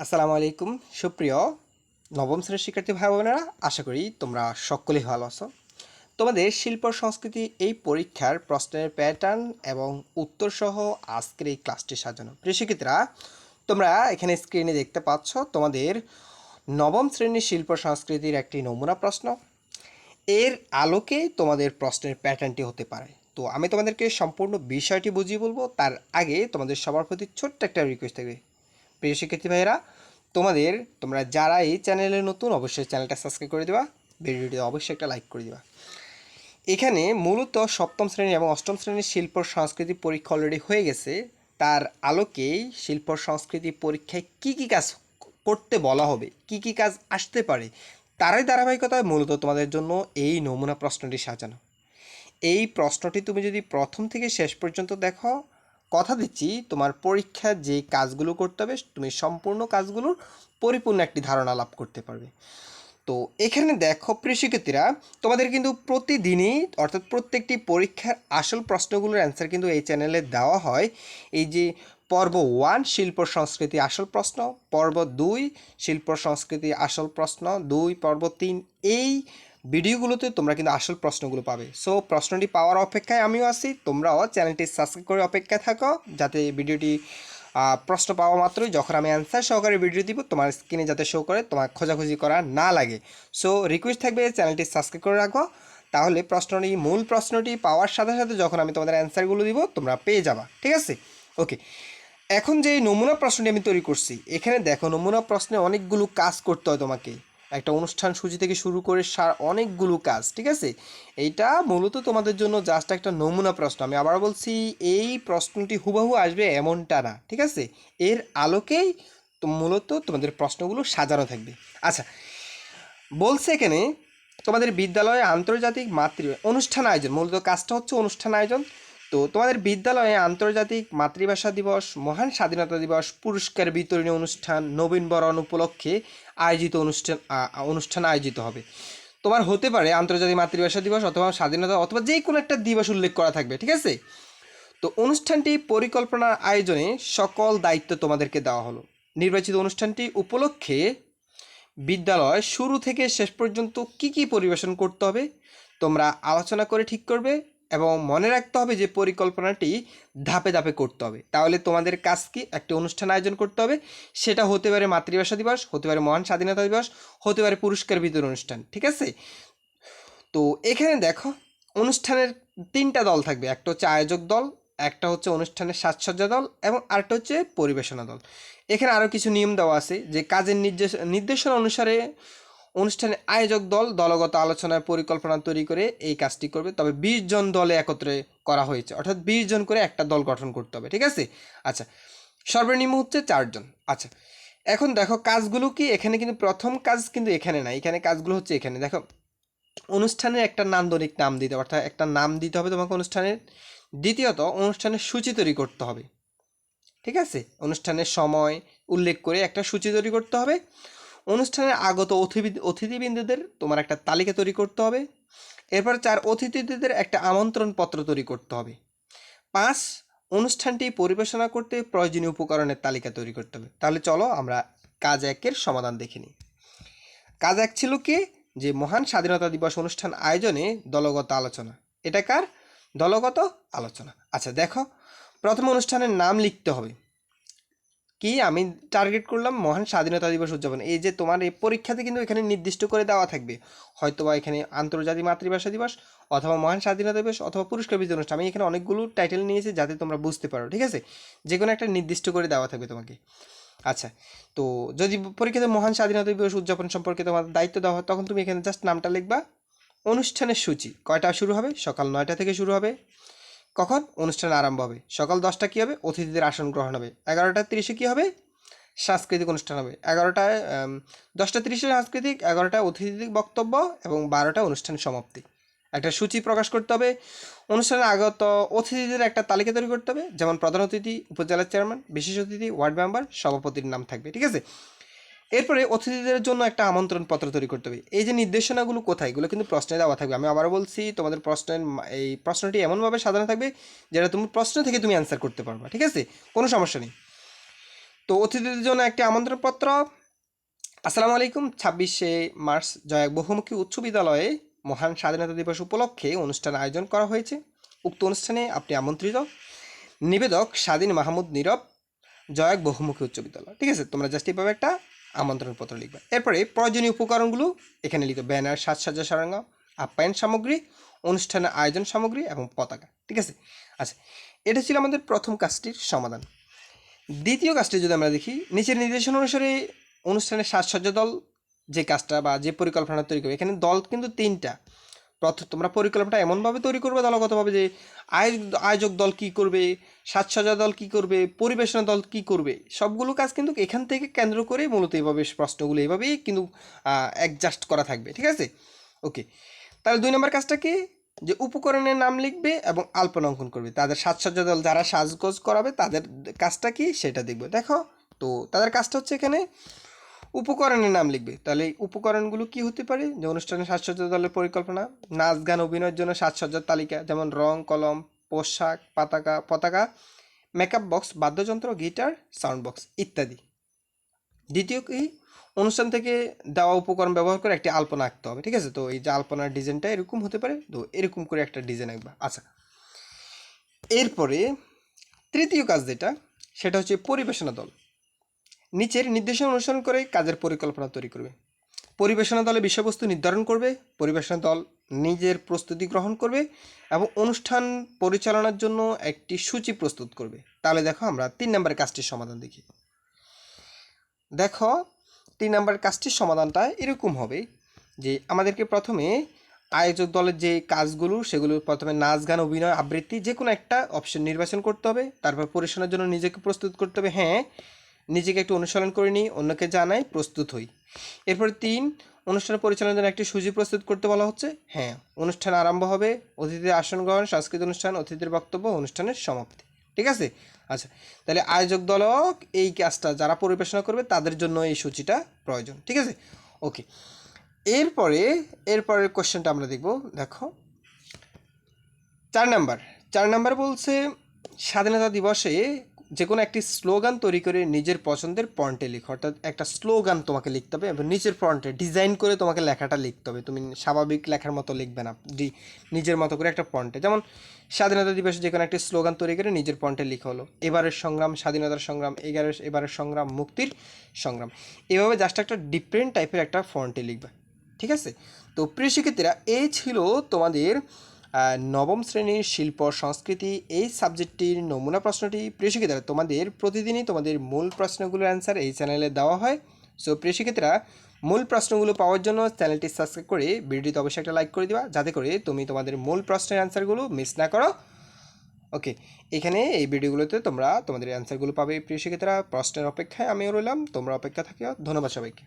আসসালামু আলাইকুম। সুপ্রিয় নবম শ্রেণির শিক্ষার্থী ভাই বোনেরা আশা করি তোমরা সকলেই ভালো আছো। তোমাদের শিল্প সংস্কৃতি এই পরীক্ষার প্রশ্নের প্যাটার্ন এবং উত্তর সহ আজকের এই ক্লাসটি সাজানো। প্রিয় তোমরা এখানে স্ক্রিনে দেখতে পাচ্ছ তোমাদের নবম শ্রেণির শিল্প সংস্কৃতির একটি নমুনা প্রশ্ন। এর আলোকে তোমাদের প্রশ্নের প্যাটার্নটি হতে পারে। তো আমি তোমাদেরকে সম্পূর্ণ বিষয়টি বুঝিয়ে বলব, তার আগে তোমাদের সবার প্রতি ছোট্ট একটা রিকোয়েস্ট থাকবে। প্রিয় শিক্ষার্থী ভাইয়েরা, তোমাদের তোমরা যারা এই চ্যানেলে নতুন, অবশ্যই চ্যানেলটা সাবস্ক্রাইব করে দেবা ভিডিওটি অবশ্যই একটা লাইক করে দিবা। এখানে মূলত সপ্তম শ্রেণি এবং অষ্টম শ্রেণির শিল্প সংস্কৃতি পরীক্ষা অলরেডি হয়ে গেছে। তার আলোকেই শিল্প সংস্কৃতি পরীক্ষায় কি কি কাজ করতে বলা হবে, কি কি কাজ আসতে পারে, তারই ধারাবাহিকতায় মূলত তোমাদের জন্য এই নমুনা প্রশ্নটি সাজানো। এই প্রশ্নটি তুমি যদি প্রথম থেকে শেষ পর্যন্ত দেখো কথা দিচ্ছি, তোমার পরীক্ষার যে কাজগুলো করতে হবে, তুমি সম্পূর্ণ কাজগুলোর পরিপূর্ণ একটি ধারণা লাভ করতে পারবে। তো এখানে দেখো, প্রিয় তোমাদের কিন্তু প্রতিদিনই, অর্থাৎ প্রত্যেকটি পরীক্ষার আসল প্রশ্নগুলোর অ্যান্সার কিন্তু এই চ্যানেলে দেওয়া হয়। এই যে পর্ব ওয়ান শিল্প সংস্কৃতি আসল প্রশ্ন, পর্ব দুই, শিল্প সংস্কৃতি আসল প্রশ্ন, দুই, পর্ব তিন, এই ভিডিওগুলোতে তোমরা কিন্তু আসল প্রশ্নগুলো পাবে। সো প্রশ্নটি পাওয়ার অপেক্ষায় আমিও আছি, তোমরাও চ্যানেলটি সাবস্ক্রাইব করে অপেক্ষায় থাকো, যাতে ভিডিওটি প্রশ্ন পাওয়া মাত্রই যখন আমি অ্যান্সার সহকারে ভিডিও দিব, তোমার স্ক্রিনে যাতে শো করে তোমার খোঁজাখুঁজি করা না লাগে। সো রিকোয়েস্ট থাকবে চ্যানেলটি সাবস্ক্রাইব করে রাখো, তাহলে প্রশ্নটি, মূল প্রশ্নটি পাওয়ার সাথে সাথে যখন আমি তোমাদের অ্যান্সারগুলো দিব, তোমরা পেয়ে যাবা, ঠিক আছে? ওকে এখন যে নমুনা প্রশ্নটি আমি তৈরি করছি, এখানে দেখো নমুনা প্রশ্নে অনেকগুলো কাজ করতে হয় তোমাকে। একটা অনুষ্ঠান সূচি থেকে শুরু করে সার অনেকগুলো কাজ, ঠিক আছে? এইটা মূলত তোমাদের জন্য জাস্ট একটা নমুনা প্রশ্ন। আমি আবার বলছি, এই প্রশ্নটি হুবহু আসবে এমনটা না, ঠিক আছে? এর আলোকেই মূলত তোমাদের প্রশ্নগুলো সাজানো থাকবে। আচ্ছা বলছে এখানে তোমাদের বিদ্যালয়ে আন্তর্জাতিক মাতৃ অনুষ্ঠান আয়োজন। মূলত কাজটা হচ্ছে অনুষ্ঠান আয়োজন। তো তোমাদের বিদ্যালয়ে আন্তর্জাতিক মাতৃভাষা দিবস, মহান স্বাধীনতা দিবস, পুরস্কার বিতরণী অনুষ্ঠান, নবীন বরণ উপলক্ষে আয়োজিত অনুষ্ঠান অনুষ্ঠান আয়োজিত হবে। তোমার হতে পারে আন্তর্জাতিক মাতৃভাষা দিবস অথবা স্বাধীনতা অথবা যে কোনো একটা দিবস উল্লেখ করা থাকবে, ঠিক আছে? তো অনুষ্ঠানটি পরিকল্পনার আয়োজনে সকল দায়িত্ব তোমাদেরকে দেওয়া হলো। নির্বাচিত অনুষ্ঠানটি উপলক্ষে বিদ্যালয় শুরু থেকে শেষ পর্যন্ত কি কি পরিবেশন করতে হবে, তোমরা আলোচনা করে ঠিক করবে এবং মনে রাখতে হবে যে পরিকল্পনাটি ধাপে ধাপে করতে হবে। তাহলে তোমাদের কাজ কি? একটা অনুষ্ঠান আয়োজন করতে হবে। সেটা হতে পারে মাতৃভাষা দিবস, হতে পারে মহান স্বাধীনতা দিবস, হতে পারে পুরস্কার বিতরণ অনুষ্ঠান, ঠিক আছে? তো এখানে দেখো, অনুষ্ঠানের তিনটা দল থাকবে। একটা হচ্ছে আয়োজক দল, একটা হচ্ছে অনুষ্ঠানের সাজসজ্জা দল এবং আরেকটা হচ্ছে পরিবেশনা দল। এখানে আরও কিছু নিয়ম দেওয়া আছে যে কাজের নির্দেশ, নির্দেশনা অনুসারে অনুষ্ঠানের আয়োজক দল দলগত আলোচনার পরিকল্পনা তৈরি করে এই কাজটি করবে। তবে বিশ জন দলে একত্রে করা হয়েছে। অর্থাৎ বিশ জন করে একটা দল গঠন করতে হবে, ঠিক আছে? আচ্ছা সর্বনিম্ন হচ্ছে চারজন আচ্ছা এখন দেখো কাজগুলো কি? এখানে কিন্তু প্রথম কাজ কিন্তু এখানে না এখানে কাজগুলো হচ্ছে এখানে। দেখো, অনুষ্ঠানের একটা নান্দনিক নাম দিতে হবে, অর্থাৎ একটা নাম দিতে হবে তোমাকে অনুষ্ঠানের। দ্বিতীয়ত, অনুষ্ঠানের সূচি তৈরি করতে হবে, ঠিক আছে? অনুষ্ঠানের সময় উল্লেখ করে একটা সূচি তৈরি করতে হবে। অনুষ্ঠানে আগত অতিথি অতিথিবৃন্দদের তোমার একটা তালিকা তৈরি করতে হবে। এরপর চার অতিথিদের একটা আমন্ত্রণ পত্র তৈরি করতে হবে। পাঁচ, অনুষ্ঠানটি পরিবেশনা করতে প্রয়োজনীয় উপকরণের তালিকা তৈরি করতে হবে। তাহলে চলো আমরা কাজ একের সমাধান দেখে নিই। কাজ এক ছিল কি? যে মহান স্বাধীনতা দিবস অনুষ্ঠান আয়োজনে দলগত আলোচনা। এটা কার? দলগত আলোচনা। আচ্ছা দেখো। প্রথম অনুষ্ঠানের নাম লিখতে হবে। কি? আমি টার্গেট করলাম মহান স্বাধীনতা দিবস উদযাপন। এই যে তোমার এই পরীক্ষাতে কিন্তু এখানে নির্দিষ্ট করে দেওয়া থাকবে। হয়তো বা এখানে আন্তর্জাতিক মাতৃভাষা দিবস অথবা মহান স্বাধীনতা দিবস অথবা পুরস্কার বিতরণ অনুষ্ঠান। আমি এখানে অনেকগুলো টাইটেল নিয়েছি যাতে তোমরা বুঝতে পারো, ঠিক আছে? যে কোনো একটা নির্দিষ্ট করে দেওয়া থাকবে তোমাকে। আচ্ছা তো যদি পরীক্ষাতে মহান স্বাধীনতা দিবস উদযাপন সম্পর্কে তোমার দায়িত্ব দেওয়া হয়, তখন তুমি এখানে জাস্ট নামটা লিখবা। অনুষ্ঠানের সূচি। কয়টা শুরু হবে? সকাল নয়টা থেকে শুরু হবে। কখন? অনুষ্ঠান আরম্ভ হবে। সকাল দশটা কী হবে? অতিথিদের আসন গ্রহণ হবে। এগারোটা তিরিশে কী হবে? সাংস্কৃতিক অনুষ্ঠান হবে। এগারোটায় দশটা তিরিশে সাংস্কৃতিক এগারোটায় অতিথিদের বক্তব্য এবং বারোটা অনুষ্ঠান সমাপ্তি। একটা সূচি প্রকাশ করতে হবে। অনুষ্ঠানে আগত অতিথিদের একটা তালিকা তৈরি করতে হবে। যেমন প্রধান অতিথি উপজেলার চেয়ারম্যান, বিশেষ অতিথি, ওয়ার্ড মেম্বার, সভাপতির নাম থাকবে। ঠিক আছে? এরপরে অতিথিদের জন্য একটা আমন্ত্রণ পত্র তৈরি করতে হবে। এই যে নির্দেশনাগুলো কোথায়? এগুলো কিন্তু প্রশ্নে দেওয়া থাকবে। আমি আবারও বলছি, তোমাদের প্রশ্নের এই প্রশ্নটি এমনভাবে সাজানো থাকবে যেটা তুমি প্রশ্ন থেকে তুমি অ্যান্সার করতে পারবা, ঠিক আছে? কোনো সমস্যা নেই। তো অতিথিদের জন্য একটি আমন্ত্রণপত্র। আসসালামু আলাইকুম। ছাব্বিশে মার্চ জয় বহুমুখী উচ্চ বিদ্যালয়ে মহান স্বাধীনতা দিবস উপলক্ষে অনুষ্ঠান আয়োজন করা হয়েছে। উক্ত অনুষ্ঠানে আপনি আমন্ত্রিত। নিবেদক স্বাধীন মাহমুদ নীরব জয়ক বহুমুখী উচ্চ বিদ্যালয়, ঠিক আছে? তোমরা জাস্ট এইভাবে একটা আমন্ত্রণপত্র লিখবে এরপরে প্রয়োজনীয় উপকরণগুলো, এখানে লিখবে ব্যানার, সাজসজ্জা সরঞ্জাম আপ্যায়ন সামগ্রী, অনুষ্ঠানের আয়োজন সামগ্রী এবং পতাকা, ঠিক আছে? আচ্ছা এটা ছিল আমাদের প্রথম কাজটির সমাধান। দ্বিতীয় কাজটি যদি আমরা দেখি, নিচের নির্দেশনা অনুসারে অনুষ্ঠানের সাজসজ্জা দল যে কাজটা বা যে পরিকল্পনা তৈরি করবে, এখানে দল কিন্তু তিনটা। তোমরা পরিকল্পনাটা এমনভাবে তৈরি করবে দলগতভাবে যে আয়োজক দল কি করবে সাজসজ্জা দল কি করবে, পরিবেশনা দল কি করবে, সবগুলো কাজ কিন্তু এখান থেকে কেন্দ্র করে মূলত এইভাবে প্রশ্নগুলো এইভাবেই কিন্তু অ্যাডজাস্ট করা থাকবে, ঠিক আছে? ওকে তাহলে দুই নম্বর কাজটা কি? যে উপকরণের নাম লিখবে এবং আলপনা অঙ্কন করবে। তাদের সাজসজ্জা দল যারা সাজগোজ করাবে, তাদের কাজটা কি? সেটা দেখবে। দেখো? তো তাদের কাজটা হচ্ছে এখানে উপকরণের নাম লিখবে। তাহলে এই উপকরণগুলো কি হতে পারে? যে অনুষ্ঠানের সাজসজ্জা দলের পরিকল্পনা, নাচ গান অভিনয়ের জন্য সাজসজ্জার তালিকা, যেমন রং, কলম, পোশাক, পতাকা পতাকা মেকআপ বক্স বাদ্যযন্ত্র গিটার সাউন্ড বক্স ইত্যাদি। দ্বিতীয় কি? অনুষ্ঠান থেকে দেওয়া উপকরণ ব্যবহার করে একটি আলপনা আঁকতে হবে, ঠিক আছে? তো এই যে আলপনার ডিজাইনটা এরকম হতে পারে, তো এরকম করে একটা ডিজাইন আঁকবা। আচ্ছা। এরপরে তৃতীয় কাজ যেটা, সেটা হচ্ছে পরিবেশনা দল। নিচের নির্দেশনা অনুসরণ করে কাজের পরিকল্পনা তৈরি করবে। পরিবেশনা দলে বিষয়বস্তু নির্ধারণ করবে, পরিবেশনা দল নিজের প্রস্তুতি গ্রহণ করবে এবং অনুষ্ঠান পরিচালনার জন্য একটি সূচি প্রস্তুত করবে। তাহলে দেখো আমরা তিন নম্বরের কাজটির সমাধান দেখি। দেখো, তিন নম্বর কাজটির সমাধানটা এরকম হবে যে আমাদেরকে প্রথমে আয়োজক দলের যে কাজগুলো, সেগুলো প্রথমে নাচ, গান, অভিনয়, আবৃত্তি যে কোনো একটা অপশন নির্বাচন করতে হবে। তারপর পরিবেশনার জন্য নিজেকে প্রস্তুত করতে হবে। হ্যাঁ নিজেকে একটু অনুসরণ করে নিই, অন্যকে জানাই, প্রস্তুত হই। এরপর তিন, অনুষ্ঠান পরিচালনার জন্য একটি সূচি প্রস্তুত করতে বলা হচ্ছে। হ্যাঁ অনুষ্ঠান আরম্ভ হবে অতিথিদের আসন গ্রহণ, সাংস্কৃতিক অনুষ্ঠান অতিথির বক্তব্য, অনুষ্ঠানের সমাপ্তি। ঠিক আছে? আচ্ছা তাহলে আয়োজক দলক এই কাজটা যারা পরিবেশনা করবে, তাদের জন্য এই সূচিটা প্রয়োজন। ঠিক আছে? ওকে। এরপরে, এরপরের কোশ্চেনটা আমরা দেখব। দেখো, চার নাম্বার। চার নাম্বার বলছে, স্বাধীনতা দিবসে যে কোনো একটি স্লোগান তৈরি করে নিজের পছন্দের ফন্টে লিখো। অর্থাৎ একটা স্লোগান তোমাকে লিখতে হবে এবং নিজের ফন্টে ডিজাইন করে তোমাকে লেখাটা লিখতে হবে। তুমি স্বাভাবিক লেখার মতো লিখবে না। নিজের মতো করে একটা ফন্টে যেমন স্বাধীনতা দিবসে যে কোনো একটি স্লোগান তৈরি করে নিজের ফন্টে লিখা হলো। এবারের সংগ্রাম, স্বাধীনতার সংগ্রাম, এগারের এবারের সংগ্রাম, মুক্তির সংগ্রাম। এভাবে জাস্ট একটা ডিফারেন্ট টাইপের একটা ফন্টে লিখবে। ঠিক আছে? তো প্রিয় শিক্ষার্থীরা, এই ছিল তোমাদের নবম শ্রেণির শিল্প, সংস্কৃতি এই সাবজেক্টটির নমুনা প্রশ্নটি শিক্ষার্থীরা তোমাদের প্রতিদিনই তোমাদের মূল প্রশ্নগুলোর অ্যান্সার এই চ্যানেলে দেওয়া হয়। সো শিক্ষার্থীরা মূল প্রশ্নগুলো পাওয়ার জন্য চ্যানেলটি সাবস্ক্রাইব করে ভিডিওতে অবশ্যই একটা লাইক করে দিবা, যাতে করে তুমি তোমাদের মূল প্রশ্নের অ্যান্সারগুলো মিস না করো। ওকে এখানে এই ভিডিওগুলোতে তোমরা তোমাদের অ্যান্সারগুলো পাবে প্রিয় শিক্ষার্থীরা প্রশ্নের অপেক্ষায় আমিও রইলাম, তোমরা অপেক্ষা থাকিও। ধন্যবাদ সবাইকে।